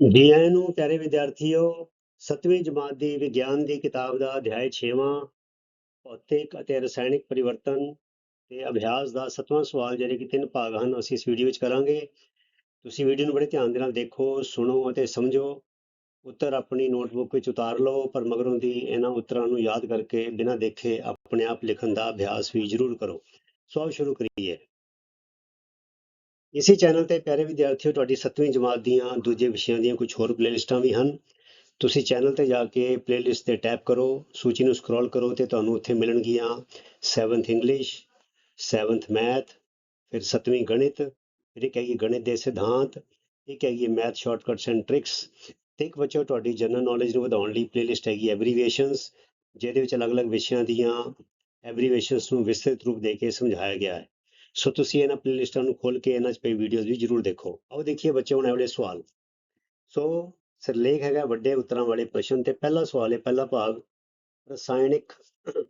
ਜੀ ਆਇਆਂ ਨੂੰ, ਪਿਆਰੇ ਵਿਦਿਆਰਥੀਓ 7ਵੀਂ ਜਮਾਤ ਦੀ ਵਿਗਿਆਨ ਦੀ ਕਿਤਾਬ ਦਾ ਅਧਿਆਇ 6ਵਾਂ ਭੌਤਿਕ ਅਤੇ ਰਸਾਇਣਿਕ ਪਰਿਵਰਤਨ ਤੇ ਅਭਿਆਸ ਦਾ 7ਵਾਂ ਸਵਾਲ ਜਿਹੜੇ ਕਿ ਤਿੰਨ ਭਾਗ ਹਨ, ਅਸੀਂ ਇਸ ਵੀਡੀਓ ਵਿੱਚ ਕਰਾਂਗੇ। ਤੁਸੀਂ ਵੀਡੀਓ ਨੂੰ ਬੜੇ ਧਿਆਨ ਦੇ ਨਾਲ ਦੇਖੋ, ਸੁਣੋ ਅਤੇ ਸਮਝੋ। ਉੱਤਰ ਆਪਣੀ ਨੋਟਬੁੱਕ ਵਿੱਚ ਉਤਾਰ ਲਓ, ਪਰ ਮਗਰੋਂ ਦੀ ਇਹਨਾਂ ਉੱਤਰਾਂ ਨੂੰ ਯਾਦ ਕਰਕੇ ਬਿਨਾਂ ਦੇਖੇ ਆਪਣੇ ਆਪ ਲਿਖਣ ਦਾ ਅਭਿਆਸ ਵੀ ਜ਼ਰੂਰ ਕਰੋ। ਸੋ ਸ਼ੁਰੂ ਕਰੀਏ। ਇਸੇ ਚੈਨਲ ਤੇ ਪਿਆਰੇ ਵਿਦਿਆਰਥੀਓ, ਤੁਹਾਡੀ 7ਵੀਂ ਜਮਾਤ ਦੀਆਂ ਦੂਜੇ ਵਿਸ਼ਿਆਂ ਦੀਆਂ ਕੁਝ ਹੋਰ ਪਲੇਲਿਸਟਾਂ ਵੀ ਹਨ। ਤੁਸੀਂ ਚੈਨਲ ਤੇ ਜਾ ਕੇ ਪਲੇਲਿਸਟ ਤੇ ਟੈਪ ਕਰੋ, ਸੂਚੀ ਨੂੰ ਸਕਰੋਲ ਕਰੋ ਤੇ ਤੁਹਾਨੂੰ ਉੱਥੇ ਮਿਲਣਗੀਆਂ 7th ਇੰਗਲਿਸ਼ 7th ਮੈਥ ਫਿਰ 7ਵੀਂ ਗਣਿਤ, ਫਿਰ ਇੱਕ ਹੈਗੀ ਗਣਿਤ ਦੇ ਸਿਧਾਂਤ, ਇੱਕ ਹੈਗੀ ਮੈਥ ਸ਼ਾਰਟਕਟਸ ਐਂਡ ਟ੍ਰਿਕਸ ਤੇ ਇੱਕ ਬੱਚੋ ਤੁਹਾਡੀ ਜਨਰਲ ਨੌਲੇਜ ਨੂੰ ਵਧਾਉਣ ਲਈ ਪਲੇਲਿਸਟ ਹੈਗੀ ਐਬਰੀਵੇਸ਼ਨਸ ਜਿਹਦੇ ਵਿੱਚ ਅਲੱਗ-ਅਲੱਗ ਵਿਸ਼ਿਆਂ ਦੀਆਂ ਐਬਰੀਵੇਸ਼ਨਸ ਨੂੰ ਵਿਸਤ੍ਰਿਤ ਰੂਪ ਦੇ ਕੇ ਸਮਝਾਇਆ ਗਿਆ ਹੈ। ਸੋ ਤੁਸੀਂ ਇਹਨਾਂ ਪਲੇਲਿਸਟਾਂ ਨੂੰ ਖੋਲ ਕੇ ਇਹਨਾਂ 'ਚ ਪਈ ਵੀਡੀਓਜ਼ ਵੀ ਜ਼ਰੂਰ ਦੇਖੋ। ਆਓ ਦੇਖੀਏ ਬੱਚੇ, ਹੁਣ ਅਗਲੇ ਸਵਾਲ। ਸੋ ਸਿਰਲੇਖ ਹੈਗਾ ਵੱਡੇ ਉੱਤਰਾਂ ਵਾਲੇ ਪ੍ਰਸ਼ਨ ਤੇ ਪਹਿਲਾ ਸਵਾਲ ਹੈ, ਪਹਿਲਾ ਭਾਗ, ਰਸਾਇਣਿਕ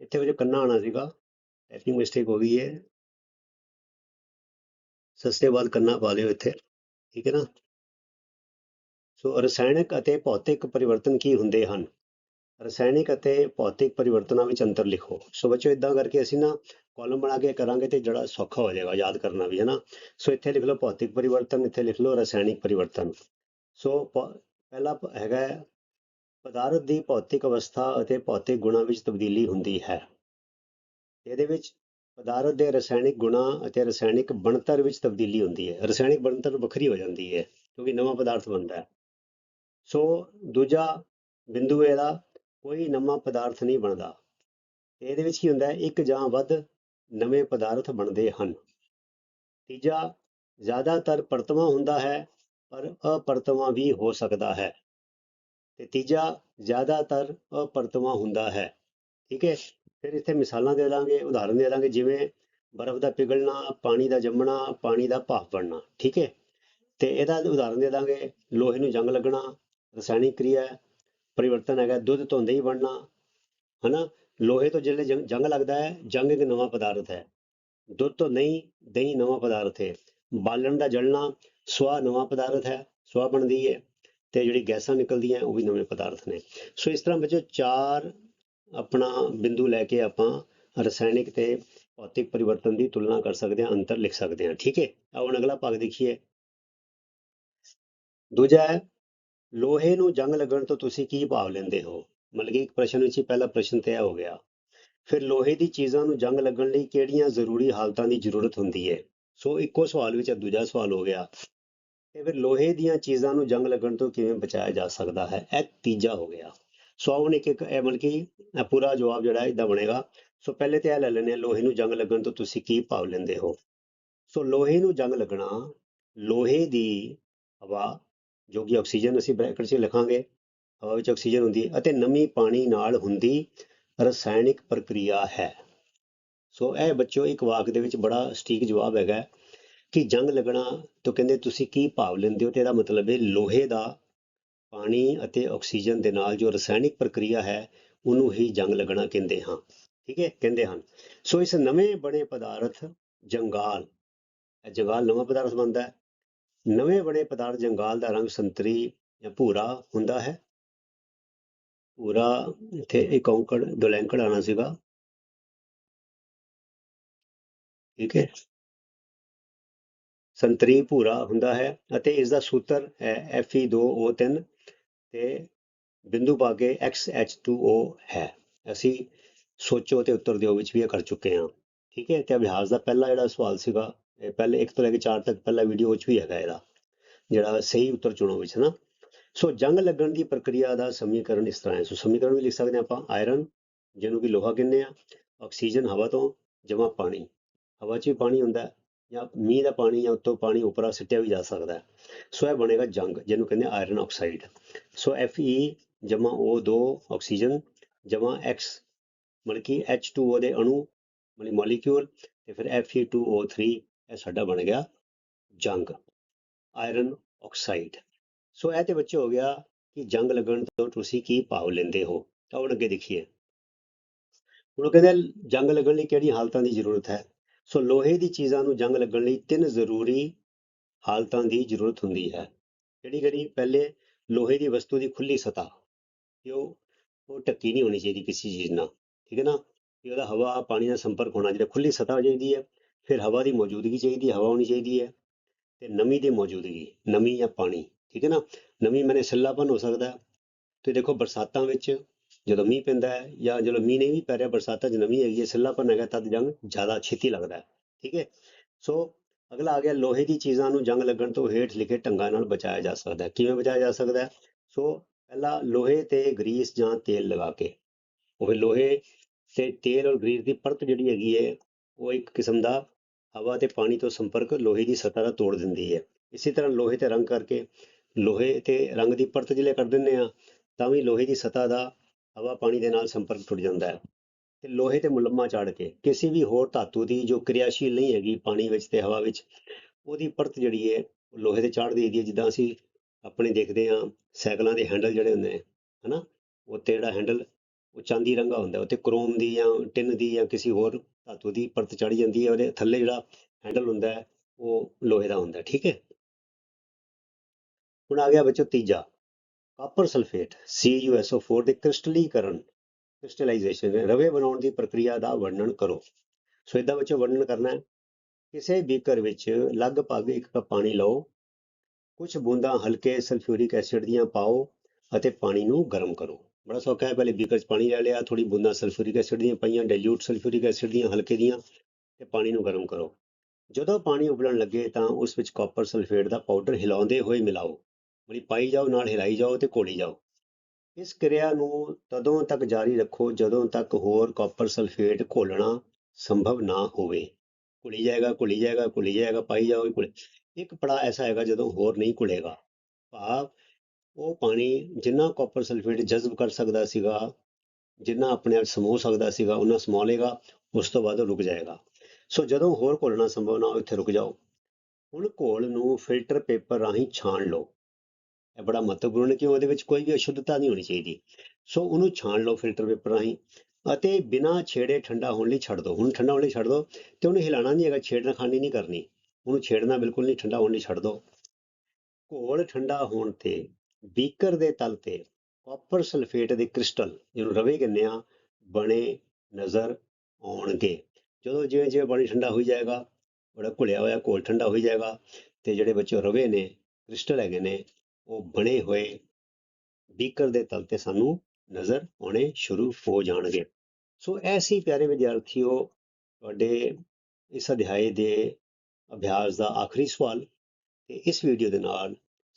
ਇੱਥੇ ਵਜੇ ਕੰਨਾ ਆਣਾ ਸੀਗਾ ਟਾਈਪਿੰਗ ਮਿਸਟੇਕ ਹੋ ਗਈ ਹੈ। ਸਸਤੇ ਬਾਅਦ ਕੰਨਾ ਪਾ ਲਿਓ ਇੱਥੇ, ਠੀਕ ਹੈ ਨਾ? ਸੋ ਰਸਾਇਣਿਕ ਅਤੇ ਭੌਤਿਕ ਪਰਿਵਰਤਨ ਕੀ ਹੁੰਦੇ ਹਨ? ਰਸਾਇਣਿਕ ਅਤੇ ਭੌਤਿਕ ਪਰਿਵਰਤਨਾਂ ਵਿੱਚ ਅੰਤਰ ਲਿਖੋ। ਸੋ ਬੱਚੋ ਇਦਾਂ ਕਰਕੇ ਅਸੀਂ ਨਾ ਕਾਲਮ ਬਣਾ ਕੇ ਕਰਾਂਗੇ ਤੇ ਜਿਹੜਾ ਸੌਖਾ ਹੋ ਜਾਏਗਾ, ਯਾਦ ਕਰਨਾ ਵੀ ਹੈ ਨਾ ਸੋ ਇੱਥੇ ਲਿਖ ਲਓ ਭੌਤਿਕ ਪਰਿਵਰਤਨ, ਇੱਥੇ ਲਿਖ ਲਓ ਰਸਾਇਣਿਕ ਪਰਿਵਰਤਨ। ਸੋ ਪਹਿਲਾ ਹੈਗਾ ਪਦਾਰਥ ਦੀ ਭੌਤਿਕ ਅਵਸਥਾ ਅਤੇ ਭੌਤਿਕ ਗੁਣਾਂ ਵਿੱਚ ਤਬਦੀਲੀ ਹੁੰਦੀ ਹੈ। ਇਹਦੇ ਵਿੱਚ ਪਦਾਰਥ ਦੇ ਰਸਾਇਣਿਕ ਗੁਣਾਂ ਅਤੇ ਰਸਾਇਣਿਕ ਬਣਤਰ ਵਿੱਚ ਤਬਦੀਲੀ ਹੁੰਦੀ ਹੈ। ਰਸਾਇਣਿਕ ਬਣਤਰ ਵੱਖਰੀ ਹੋ ਜਾਂਦੀ ਹੈ, ਕਿਉਂਕਿ ਨਵਾਂ ਪਦਾਰਥ ਬਣਦਾ ਹੈ। ਸੋ ਦੂਜਾ ਬਿੰਦੂ ਇਹਦਾ ਕੋਈ ਨਵਾਂ ਪਦਾਰਥ ਨਹੀਂ ਬਣਦਾ। ਇਹਦੇ ਵਿੱਚ ਕੀ ਹੁੰਦਾ ਇੱਕ ਜਾਂ ਵੱਧ ਨਵੇਂ ਪਦਾਰਥ ਬਣਦੇ ਹਨ। ਤੀਜਾ, ਜ਼ਿਆਦਾਤਰ ਪਰਤਵਾਂ ਹੁੰਦਾ ਹੈ, ਪਰ ਅਪਰਤਵਾਂ ਵੀ ਹੋ ਸਕਦਾ ਹੈ। ਤੇ ਤੀਜਾ, ਜ਼ਿਆਦਾਤਰ ਅਪਰਤਵਾਂ ਹੁੰਦਾ ਹੈ। ਠੀਕ ਹੈ? ਫਿਰ ਇੱਥੇ ਮਿਸਾਲਾਂ ਦੇ ਦਾਂਗੇ, ਉਦਾਹਰਨ ਦੇ ਦਾਂਗੇ, ਜਿਵੇਂ ਬਰਫ਼ ਦਾ ਪਿਘਲਣਾ, ਪਾਣੀ ਦਾ ਜੰਮਣਾ, ਪਾਣੀ ਦਾ ਭਾਫ ਬਣਨਾ। ਠੀਕ ਹੈ? ਤੇ ਇਹਦਾ ਉਦਾਹਰਨ ਦੇ ਦਾਂਗੇ, ਲੋਹੇ ਨੂੰ ਜੰਗ ਲੱਗਣਾ, ਰਸਾਇਣਿਕ ਕਿਰਿਆ ਪਰਿਵਰਤਨ ਹੈਗਾ, ਦੁੱਧ ਤੋਂ ਦਹੀਂ ਬਣਨਾ ਹਨਾ? ਲੋਹੇ ਤੋਂ ਜਿਹੜੇ ਜੰਗ ਲੱਗਦਾ ਹੈ, ਜੰਗ ਇੱਕ ਨਵਾਂ ਪਦਾਰਥ ਹੈ। ਦੁੱਧ ਤੋਂ ਨਹੀਂ, ਦਹੀਂ ਨਵਾਂ ਪਦਾਰਥ ਹੈ। ਬਾਲਣ ਦਾ ਜਲਣਾ ਸਵਾ ਨਵਾਂ ਪਦਾਰਥ ਹੈ ਸਵਾ ਬਣਦੀ ਹੈ ਤੇ ਜਿਹੜੀ ਗੈਸਾਂ ਨਿਕਲਦੀਆਂ, ਉਹ ਵੀ ਨਵੇਂ ਪਦਾਰਥ ਨੇ। ਸੋ ਇਸ ਤਰ੍ਹਾਂ ਬੱਚੋ ਚਾਰ ਆਪਣਾ ਬਿੰਦੂ ਲੈ ਕੇ ਆਪਾਂ ਰਸਾਇਣਿਕ ਤੇ ਭੌਤਿਕ ਪਰਿਵਰਤਨ ਦੀ ਤੁਲਨਾ ਕਰ ਸਕਦੇ ਹਾਂ, ਅੰਤਰ ਲਿਖ ਸਕਦੇ ਹਾਂ। ਠੀਕ ਹੈ? ਆਓ ਹੁਣ ਅਗਲਾ ਭਾਗ ਦੇਖੀਏ। ਦੂਜਾ ਹੈ ਲੋਹੇ ਨੂੰ ਜੰਗ ਲੱਗਣ ਤੋਂ ਤੁਸੀਂ ਕੀ ਭਾਵ ਲੈਂਦੇ ਹੋ? ਮਤਲਬ ਕਿ ਇੱਕ ਪ੍ਰਸ਼ਨ ਵਿੱਚ ਹੀ ਪਹਿਲਾ ਪ੍ਰਸ਼ਨ ਤੈਅ ਹੋ ਗਿਆ। ਫਿਰ ਲੋਹੇ ਦੀ ਚੀਜ਼ਾਂ ਨੂੰ ਜੰਗ ਲੱਗਣ ਲਈ ਕਿਹੜੀਆਂ ਜ਼ਰੂਰੀ ਹਾਲਤਾਂ ਦੀ ਜ਼ਰੂਰਤ ਹੁੰਦੀ ਹੈ ਸੋ ਇੱਕੋ ਸਵਾਲ ਵਿੱਚ ਦੂਜਾ ਸਵਾਲ ਹੋ ਗਿਆ। ਤੇ ਫਿਰ ਲੋਹੇ ਦੀਆਂ ਚੀਜ਼ਾਂ ਨੂੰ ਜੰਗ ਲੱਗਣ ਤੋਂ ਕਿਵੇਂ ਬਚਾਇਆ ਜਾ ਸਕਦਾ ਹੈ? ਇਹ ਤੀਜਾ ਹੋ ਗਿਆ। ਸੋ ਹੁਣ ਇੱਕ ਇੱਕ ਇਹ ਮਤਲਬ ਕਿ ਪੂਰਾ ਜਵਾਬ ਜਿਹੜਾ ਇਦਾਂ ਬਣੇਗਾ। ਸੋ ਪਹਿਲੇ ਤੇ ਇਹ ਲੈ ਲੈਣੇ ਲੋਹੇ ਨੂੰ ਜੰਗ ਲੱਗਣ ਤੋਂ ਤੁਸੀਂ ਕੀ ਭਾਵ ਲੈਂਦੇ ਹੋ? ਸੋ ਲੋਹੇ ਨੂੰ ਜੰਗ ਲੱਗਣਾ, ਲੋਹੇ ਦੀ ਹਵਾ ਜੋ ਕਿ ਆਕਸੀਜਨ ਅਸੀਂ ਬ੍ਰੈਕਟ 'ਚ ਲਿਖਾਂਗੇ, ਹਵਾ ਵਿੱਚ ਆਕਸੀਜਨ ਹੁੰਦੀ ਹੈ ਅਤੇ ਨਮੀ ਪਾਣੀ ਨਾਲ ਹੁੰਦੀ ਰਸਾਇਣਿਕ ਪ੍ਰਕਿਰਿਆ ਹੈ। ਸੋ ਇਹ ਬੱਚਿਓ, ਇੱਕ ਵਾਕ ਦੇ ਵਿੱਚ ਬੜਾ ਸਟੀਕ ਜਵਾਬ ਹੈਗਾ ਕਿ ਜੰਗ ਲੱਗਣਾ ਤੋਂ ਕਹਿੰਦੇ ਤੁਸੀਂ ਕੀ ਭਾਵ ਲੈਂਦੇ ਹੋ ਤੇ ਇਹਦਾ ਮਤਲਬ ਹੈ ਲੋਹੇ ਦਾ ਪਾਣੀ ਅਤੇ ਆਕਸੀਜਨ ਦੇ ਨਾਲ ਜੋ ਰਸਾਇਣਿਕ ਪ੍ਰਕਿਰਿਆ ਹੈ, ਉਹਨੂੰ ਹੀ ਜੰਗ ਲੱਗਣਾ ਕਹਿੰਦੇ ਹਾਂ। ਠੀਕ ਹੈ, ਕਹਿੰਦੇ ਹਨ। ਸੋ ਇਸ ਨਵੇਂ ਬਣੇ ਪਦਾਰਥ ਜੰਗਾਲ, ਇਹ ਜੰਗਾਲ ਨਵਾਂ ਪਦਾਰਥ ਬਣਦਾ ਹੈ। ਨਵੇਂ ਬਣੇ ਪਦਾਰਥ ਜੰਗਾਲ ਦਾ ਰੰਗ ਸੰਤਰੀ ਜਾਂ ਭੂਰਾ ਹੁੰਦਾ ਹੈ। ਭੂਰਾ ਇੱਥੇ ਇੱਕ ਔਂਕੜ ਦੁਲੈਂਕੜ ਆਣਾ ਸੀਗਾ। ਠੀਕ ਹੈ। ਸੰਤਰੀ, ਭੂਰਾ ਹੁੰਦਾ ਹੈ ਅਤੇ ਇਸ ਦਾ ਸੂਤਰ ਹੈ Fe2O3 ਤੇ ਬਿੰਦੂ ਪਾ ਕੇ XH2O ਹੈ। ਅਸੀਂ ਸੋਚੋ ਤੇ ਉੱਤਰ ਦਿਓ ਵਿੱਚ ਵੀ ਇਹ ਕਰ ਚੁੱਕੇ ਹਾਂ। ਠੀਕ ਹੈ ਤੇ ਅਭਿਆਸ ਦਾ ਪਹਿਲਾ ਜਿਹੜਾ ਸਵਾਲ ਸੀਗਾ ਪਹਿਲੇ ਇੱਕ ਤੋਂ ਲੈ ਕੇ ਚਾਰ ਤੱਕ ਪਹਿਲਾ ਵੀਡੀਓ ਵਿੱਚ ਵੀ ਹੈਗਾ ਇਹਦਾ, ਜਿਹੜਾ ਸਹੀ ਉੱਤਰ ਚੁਣੋ ਵਿੱਚ ਨਾ। ਸੋ ਜੰਗ ਲੱਗਣ ਦੀ ਪ੍ਰਕਿਰਿਆ ਦਾ ਸਮੀਕਰਨ ਇਸ ਤਰ੍ਹਾਂ ਹੈ। ਸੋ ਸਮੀਕਰਨ ਵੀ ਲਿਖ ਸਕਦੇ ਹਾਂ ਆਪਾਂ। ਆਇਰਨ ਜਿਹਨੂੰ ਕਿ ਲੋਹਾ ਕਹਿੰਦੇ ਆ ਆਕਸੀਜਨ ਹਵਾ ਤੋਂ ਜਮਾ ਪਾਣੀ। ਹਵਾ 'ਚ ਵੀ ਪਾਣੀ ਹੁੰਦਾ ਜਾਂ ਮੀਂਹ ਦਾ ਪਾਣੀ ਜਾਂ ਉੱਤੋਂ ਪਾਣੀ ਉੱਪਰਾਂ ਸਿੱਟਿਆ ਵੀ ਜਾ ਸਕਦਾ ਸੋ ਇਹ ਬਣੇਗਾ ਜੰਗ, ਜਿਹਨੂੰ ਕਹਿੰਦੇ ਆਇਰਨ ਆਕਸਾਈਡ ਸੋ Fe ਜਮਾ O2 ਆਕਸੀਜਨ ਜਮਾ X, ਮਤਲਬ ਕਿ H2O ਦੇ ਅਣੂ, ਮਤਲਬ ਮੋਲੀਕਿਊਲ ਤੇ ਫਿਰ Fe2O3 ਇਹ ਸਾਡਾ ਬਣ ਗਿਆ ਜੰਗ ਆਇਰਨ ਆਕਸਾਈਡ ਸੋ ਇਹ ਤੇ ਬੱਚੇ ਹੋ ਗਿਆ ਕਿ ਜੰਗ ਲੱਗਣ ਤੋਂ ਤੁਸੀਂ ਕੀ ਭਾਵ ਲੈਂਦੇ ਹੋ? ਤਾਂ ਹੁਣ ਅੱਗੇ ਦੇਖੀਏ। ਹੁਣ ਉਹ ਕਹਿੰਦੇ ਜੰਗ ਲੱਗਣ ਲਈ ਕਿਹੜੀਆਂ ਹਾਲਤਾਂ ਦੀ ਜ਼ਰੂਰਤ ਹੈ? ਸੋ ਲੋਹੇ ਦੀ ਚੀਜ਼ਾਂ ਨੂੰ ਜੰਗ ਲੱਗਣ ਲਈ ਤਿੰਨ ਜ਼ਰੂਰੀ ਹਾਲਤਾਂ ਦੀ ਜ਼ਰੂਰਤ ਹੁੰਦੀ ਹੈ। ਜਿਹੜੀ ਕਿਹੜੀ? ਪਹਿਲੇ ਲੋਹੇ ਦੀ ਵਸਤੂ ਦੀ ਖੁੱਲੀ ਸਤ੍ਹਾ। ਕਿ ਉਹ ਉਹ ਢੱਕੀ ਨਹੀਂ ਹੋਣੀ ਚਾਹੀਦੀ ਕਿਸੇ ਚੀਜ਼ ਨਾਲ। ਠੀਕ ਹੈ ਨਾ? ਕਿ ਉਹਦਾ ਹਵਾ, ਪਾਣੀ ਨਾਲ ਸੰਪਰਕ ਹੋਣਾ, ਜਿਹੜਾ ਖੁੱਲੀ ਸਤ੍ਹਾ ਚਾਹੀਦੀ ਹੈ। ਫਿਰ ਹਵਾ ਦੀ ਮੌਜੂਦਗੀ ਚਾਹੀਦੀ ਹੈ, ਹਵਾ ਹੋਣੀ ਚਾਹੀਦੀ ਹੈ ਤੇ ਨਮੀ ਦੀ ਮੌਜੂਦਗੀ, ਨਮੀ ਜਾਂ ਪਾਣੀ, ਠੀਕ ਹੈ ਨਾ? ਨਮੀ ਮੈਨੇ ਸਿੱਲਾਪਨ ਹੋ ਸਕਦਾ ਹੈ। ਤੇ ਦੇਖੋ ਬਰਸਾਤਾਂ ਵਿੱਚ ਜਦੋਂ ਮੀਂਹ ਪੈਂਦਾ ਹੈ ਜਾਂ ਜਦੋਂ ਮੀਂਹ ਨਹੀਂ ਵੀ ਪੈ ਰਿਹਾ, ਬਰਸਾਤਾਂ 'ਚ ਨਮੀ ਹੈਗੀ ਹੈ ਸਿੱਲਾਪਨ ਹੈਗਾ, ਤਦ ਜੰਗ ਜ਼ਿਆਦਾ ਛੇਤੀ ਲੱਗਦਾ ਹੈ, ਠੀਕ ਹੈ? ਸੋ ਅਗਲਾ ਆ ਗਿਆ ਲੋਹੇ ਦੀ ਚੀਜ਼ਾਂ ਨੂੰ ਜੰਗ ਲੱਗਣ ਤੋਂ ਹੇਠ ਲਿਖੇ ਢੰਗਾਂ ਨਾਲ ਬਚਾਇਆ ਜਾ ਸਕਦਾ ਹੈ। ਕਿਵੇਂ ਬਚਾਇਆ ਜਾ ਸਕਦਾ ਹੈ? ਸੋ ਪਹਿਲਾ ਲੋਹੇ ਤੇ ਗਰੀਸ ਜਾਂ ਤੇਲ ਲਗਾ ਕੇ, ਉਹ ਲੋਹੇ ਤੇ ਤੇਲ ਔਰ ਗਰੀਸ ਦੀ ਪਰਤ ਜਿਹੜੀ ਹੈਗੀ ਹੈ, ਉਹ ਇੱਕ ਕਿਸਮ ਦਾ ਹਵਾ ਤੇ ਪਾਣੀ ਤੋਂ ਸੰਪਰਕ ਲੋਹੇ ਦੀ ਸਤ੍ਹਾ ਦਾ ਤੋੜ ਦਿੰਦੀ ਹੈ। ਇਸੇ ਤਰ੍ਹਾਂ ਲੋਹੇ ਤੇ ਰੰਗ ਕਰਕੇ ਲੋਹੇ ਤੇ ਰੰਗ ਦੀ ਪਰਤ ਜਿਹੜੇ ਕਰ ਦਿੰਦੇ ਆ ਤਾਂ ਵੀ ਲੋਹੇ ਦੀ ਸਤ੍ਹਾ ਦਾ ਹਵਾ ਪਾਣੀ ਦੇ ਨਾਲ ਸੰਪਰਕ ਟੁੱਟ ਜਾਂਦਾ ਹੈ। ਤੇ ਲੋਹੇ ਤੇ ਮੁਲੰਮਾ ਚਾੜ ਕੇ ਕਿਸੇ ਵੀ ਹੋਰ ਧਾਤੂ ਦੀ ਜੋ ਕਿਰਿਆਸ਼ੀਲ ਨਹੀਂ ਹੈਗੀ ਪਾਣੀ ਵਿੱਚ ਤੇ ਹਵਾ ਵਿੱਚ, ਉਹਦੀ ਪਰਤ ਜਿਹੜੀ ਹੈ, ਉਹ ਲੋਹੇ ਤੇ ਚਾੜ ਦੇਈਦੀ ਹੈ। ਜਿੱਦਾਂ ਅਸੀਂ ਆਪਣੇ ਦੇਖਦੇ ਹਾਂ, ਸਾਈਕਲਾਂ ਦੇ ਹੈਂਡਲ ਜਿਹੜੇ ਹੁੰਦੇ ਨੇ, ਹਨਾ ਉੱਤੇ ਜਿਹੜਾ ਹੈਂਡਲ, ਉਹ ਚਾਂਦੀ ਰੰਗਾ ਹੁੰਦਾ ਉੱਤੇ ਕ੍ਰੋਮ ਦੀ ਜਾਂ ਟਿਨ ਦੀ ਜਾਂ ਕਿਸੇ ਹੋਰ ਧਾਤੂ ਦੀ ਪਰਤ ਚੜੀ ਜਾਂਦੀ ਹੈ, ਉਹਦੇ ਥੱਲੇ ਜਿਹੜਾ ਹੈਂਡਲ ਹੁੰਦਾ ਹੈ, ਉਹ ਲੋਹੇ ਦਾ ਹੁੰਦਾ ਠੀਕ ਹੈ? ਹੁਣ ਆ ਗਿਆ ਬੱਚੋ ਤੀਜਾ, ਕਾਪਰ ਸਲਫੇਟ CuSO4 ਦੇ ਕ੍ਰਿਸਟਲੀਕਰਨ, ਕ੍ਰਿਸਟਲਾਈਜੇਸ਼ਨ, ਰਵੇ ਬਣਾਉਣ ਦੀ ਪ੍ਰਕਿਰਿਆ ਦਾ ਵਰਣਨ ਕਰੋ। ਸੋ ਇਹਦਾ ਬੱਚੋ ਵਰਣਨ ਕਰਨਾ ਹੈ, ਕਿਸੇ ਬੀਕਰ ਵਿੱਚ ਲਗਭਗ ਇੱਕ ਕੱਪ ਪਾਣੀ ਲਓ ਕੁਝ ਬੂੰਦਾਂ ਹਲਕੇ ਸਲਫਿਊਰਿਕ ਐਸਿਡ ਦੀਆਂ ਪਾਓ ਅਤੇ ਪਾਣੀ ਨੂੰ ਗਰਮ ਕਰੋ। ਬੜਾ ਸੌਖਾ ਹੈ, ਪਹਿਲੇ ਬੀਕਰ 'ਚ ਪਾਣੀ ਲੈ ਲਿਆ ਥੋੜੀ ਬੂੰਦਾਂ ਸਲਫਿਊਰਿਕ ਐਸਿਡ ਦੀਆਂ ਪਾਈਆਂ ਡਾਈਲਿਊਟ ਸਲਫਿਊਰਿਕ ਐਸਿਡ ਦੀਆਂ, ਹਲਕੇ ਦੀਆਂ ਤੇ ਪਾਣੀ ਨੂੰ ਗਰਮ ਕਰੋ। ਜਦੋਂ ਪਾਣੀ ਉਬਲਣ ਲੱਗੇ ਤਾਂ ਉਸ ਵਿੱਚ ਕਾਪਰ ਸਲਫੇਟ ਦਾ ਪਾਊਡਰ ਹਿਲਾਉਂਦੇ ਹੋਏ ਮਿਲਾਓ। ਮਤਲਬ ਪਾਈ ਜਾਓ, ਨਾਲ ਹਿਲਾਈ ਜਾਓ ਤੇ ਘੋਲੀ ਜਾਓ। ਇਸ ਕਿਰਿਆ ਨੂੰ ਤਦੋਂ ਤੱਕ ਜਾਰੀ ਰੱਖੋ ਜਦੋਂ ਤੱਕ ਹੋਰ ਕਾਪਰ ਸਲਫੇਟ ਘੋਲਣਾ ਸੰਭਵ ਨਾ ਹੋਵੇ। ਘੁਲੀ ਜਾਏਗਾ ਘੁਲੀ ਜਾਏਗਾ ਘੁਲੀ ਜਾਏਗਾ, ਪਾਈ ਜਾਓ, ਘੁਲੀ ਇੱਕ ਪੜਾ ਐਸਾ ਹੈਗਾ ਜਦੋਂ ਹੋਰ ਨਹੀਂ ਘੁਲੇਗਾ। ਭਾਵ ਉਹ ਪਾਣੀ ਜਿੰਨਾ ਕਾਪਰ ਸਲਫੇਟ ਜਜ਼ਬ ਕਰ ਸਕਦਾ ਸੀਗਾ, ਜਿੰਨਾ ਆਪਣੇ ਆਪ ਸਮੋ ਸਕਦਾ ਸੀਗਾ ਉਹਨਾਂ ਸਮੋ ਲੇਗਾ ਉਸ ਤੋਂ ਬਾਅਦ ਉਹ ਰੁਕ ਜਾਏਗਾ। ਸੋ ਜਦੋਂ ਹੋਰ ਘੋਲਣਾ ਸੰਭਵ ਨਾ ਹੋਵੇ ਇੱਥੇ ਰੁਕ ਜਾਓ। ਹੁਣ ਘੋਲ ਨੂੰ ਫਿਲਟਰ ਪੇਪਰ ਰਾਹੀਂ ਛਾਣ ਲਓ। ਇਹ ਬੜਾ ਮਹੱਤਵਪੂਰਨ ਕਿਉਂ ਉਹਦੇ ਵਿੱਚ ਕੋਈ ਵੀ ਅਸ਼ੁੱਧਤਾ ਨਹੀਂ ਹੋਣੀ ਚਾਹੀਦੀ। ਸੋ ਉਹਨੂੰ ਛਾਣ ਲਓ ਫਿਲਟਰ ਪੇਪਰ ਰਾਹੀਂ ਅਤੇ ਬਿਨਾਂ ਛੇੜੇ ਠੰਡਾ ਹੋਣ ਲਈ ਛੱਡ ਦਿਓ। ਹੁਣ ਠੰਡਾ ਹੋਣ ਲਈ ਛੱਡ ਦਿਓ ਤੇ ਉਹਨੂੰ ਹਿਲਾਣਾ ਨਹੀਂ ਹੈਗਾ, ਛੇੜਨਾ ਖਾਣੀ ਨਹੀਂ ਕਰਨੀ। ਉਹਨੂੰ ਛੇੜਨਾ ਬਿਲਕੁਲ ਨਹੀਂ, ਠੰਡਾ ਹੋਣ ਲਈ ਛੱਡ ਦਿਓ। ਘੋਲ ਠੰਡਾ ਹੋਣ ਤੇ ਬੀਕਰ ਦੇ ਤਲ ਤੇ ਕਾਪਰ ਸਲਫੇਟ ਦੇ ਕ੍ਰਿਸਟਲ ਜਿਹਨੂੰ ਰਵੇ ਕਹਿੰਦੇ ਆ, ਬਣੇ ਨਜ਼ਰ ਆਉਣਗੇ। ਜਦੋਂ ਜਿਵੇਂ ਜਿਵੇਂ ਪਾਣੀ ਠੰਡਾ ਹੋਈ ਜਾਏਗਾ, ਬੜਾ ਘੁਲਿਆ ਹੋਇਆ, ਘੋਲ ਠੰਡਾ ਹੋਈ ਜਾਏਗਾ ਤੇ ਜਿਹੜੇ ਬੱਚੇ ਰਵੇ ਨੇ, ਕ੍ਰਿਸਟਲ ਹੈਗੇ ਨੇ, ਉਹ ਬਣੇ ਹੋਏ ਬੀਕਰ ਦੇ ਤਲ ਤੇ ਸਾਨੂੰ ਨਜ਼ਰ ਆਉਣੇ ਸ਼ੁਰੂ ਹੋ ਜਾਣਗੇ। ਸੋ ਐਸੀ ਪਿਆਰੇ ਵਿਦਿਆਰਥੀਓ, ਤੁਹਾਡੇ ਇਸ ਅਧਿਆਏ ਦੇ ਅਭਿਆਸ ਦਾ ਆਖਰੀ ਸਵਾਲ ਤੇ ਇਸ ਵੀਡੀਓ ਦੇ ਨਾਲ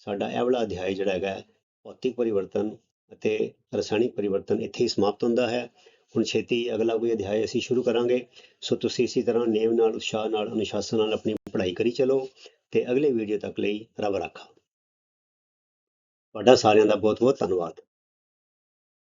ਸਾਡਾ ਇਹ ਵਾਲਾ ਅਧਿਆਇ ਜਿਹੜਾ ਹੈਗਾ, ਭੌਤਿਕ ਪਰਿਵਰਤਨ ਅਤੇ ਰਸਾਇਣਿਕ ਪਰਿਵਰਤਨ ਇੱਥੇ ਹੀ ਸਮਾਪਤ ਹੁੰਦਾ ਹੈ। ਹੁਣ ਛੇਤੀ ਅਗਲਾ ਕੋਈ ਅਧਿਆਇ ਅਸੀਂ ਸ਼ੁਰੂ ਕਰਾਂਗੇ। ਸੋ ਤੁਸੀਂ ਇਸੇ ਤਰ੍ਹਾਂ ਨੇਮ ਨਾਲ, ਉਤਸ਼ਾਹ ਨਾਲ, ਅਨੁਸ਼ਾਸਨ ਨਾਲ ਆਪਣੀ ਪੜ੍ਹਾਈ ਕਰੀ ਚਲੋ ਤੇ ਅਗਲੇ ਵੀਡੀਓ ਤੱਕ ਲਈ ਰੱਬ ਰਾਖਾ। ਤੁਹਾਡਾ ਸਾਰਿਆਂ ਦਾ ਬਹੁਤ ਬਹੁਤ ਧੰਨਵਾਦ।